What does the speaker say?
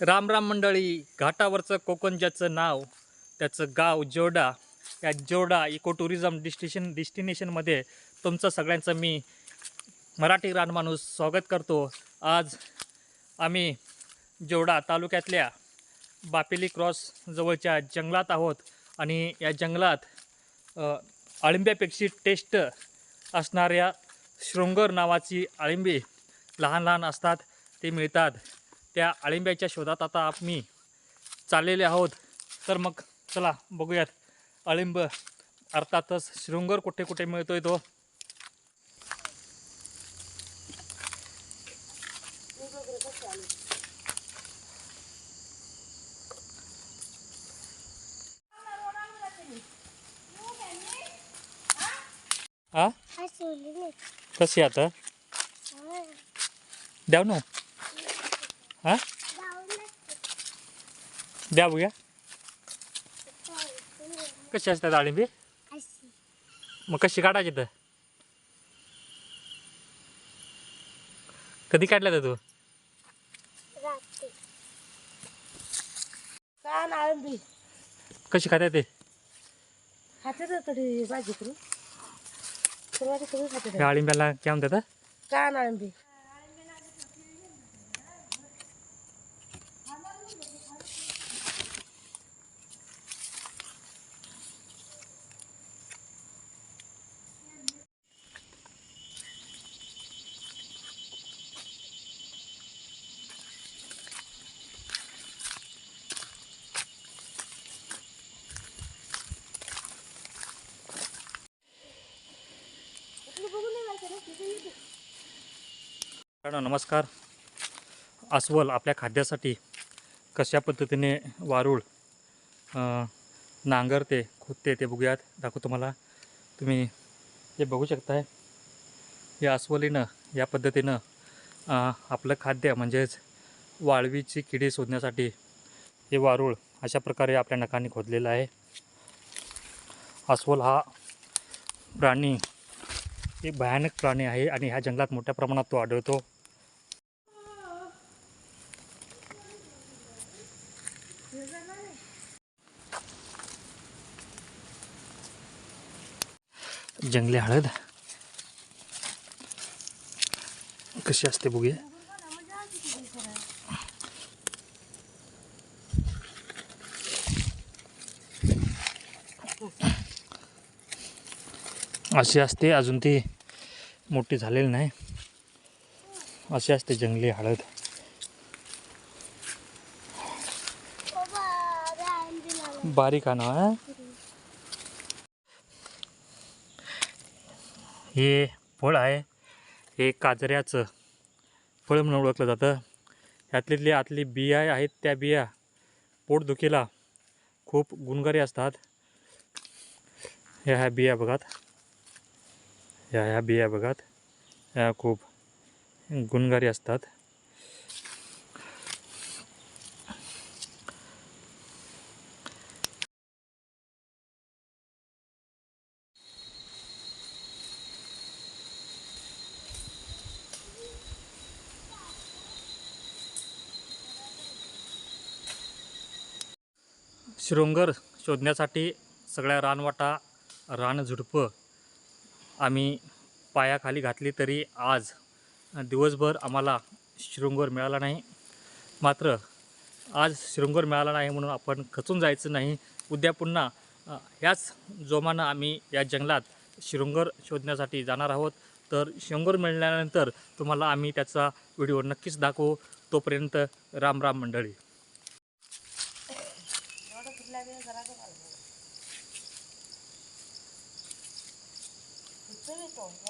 राम राम मंडळी घाटावरचं कोकण ज्याचं नाव त्याचं गाव जोडा. या जोडा इको टुरिझम डिस्टिशन डिस्टिनेशनमध्ये तुमचं सगळ्यांचं मी मराठी रानमाणूस स्वागत करतो. आज आम्ही जोडा तालुक्यातल्या बापेली क्रॉस जवळच्या जंगलात आहोत आणि या जंगलात अ, टेस्ट असणाऱ्या शृंगर नावाची अळिंबी लहान लहान असतात ते मिळतात. त्या अळिंब्याच्या शोधात आता आम्ही चाललेले आहोत. तर मग चला बघूयात. अळिंब अर्थातच शृंगर कुठे कुठे मिळतोय तो? हा कशी आता? द्याव ना. हा? द्या बघूया. कशी असतात अळिंबी मग कशी काढायची तर? कधी काढल्या तर तू? कान आळंबी कशी खात्या ते? खाते तरी भाजी करून. सुरुवाती काय म्हणतात कान आळंबी मित्रांनो नमस्कार. अस्वल आपल्या खाद्यासाठी कशा पद्धतीने वारूळ नांगरते खुदते ते बघूयात. दाखवतो तुम्हाला. तुम्ही हे बघू शकताय. या अस्वलीनं या पद्धतीनं आपलं खाद्य म्हणजेच वाळवीची किडी शोधण्यासाठी हे वारूळ अशा प्रकारे आपल्या नखाने खोदलेलं आहे. अस्वल हा प्राणी एक भयानक प्राणी आहे आणि ह्या जंगलात मोठ्या प्रमाणात तो आढळतो. जंगली हळद. कशी असते बघूया. अशी असते अजून ती मोठी झालेली नाही. अशी असते जंगली हळद. बारीक आहे हे? फळ आहे हे काजऱ्याचं. फळ म्हणून ओळखलं जातं. ह्यातली आतली बिया आहेत त्या बिया. पोटदुखीला खूप गुणकारी असतात. ह्या ह्या बिया बघात. ह्या ह्या बिया बघात. ह्या खूप गुणकारी असतात. शृंगर शोधण्यासाठी सगळ्या रानवाटा रानझुडपं आम्ही पायाखाली घातली तरी आज दिवसभर आम्हाला शृंगर मिळाला नाही. मात्र आज शृंगर मिळाला नाही म्हणून आपण खचून जायचं नाही. उद्या पुन्हा ह्याच जोमानं आम्ही या जंगलात शृंगर शोधण्यासाठी जाणार आहोत. तर शृंगर मिळाल्यानंतर तुम्हाला आम्ही त्याचा व्हिडिओ नक्कीच दाखवू. तोपर्यंत राम राम मंडळी. লাগিয়ে তো পারব বুঝতে তো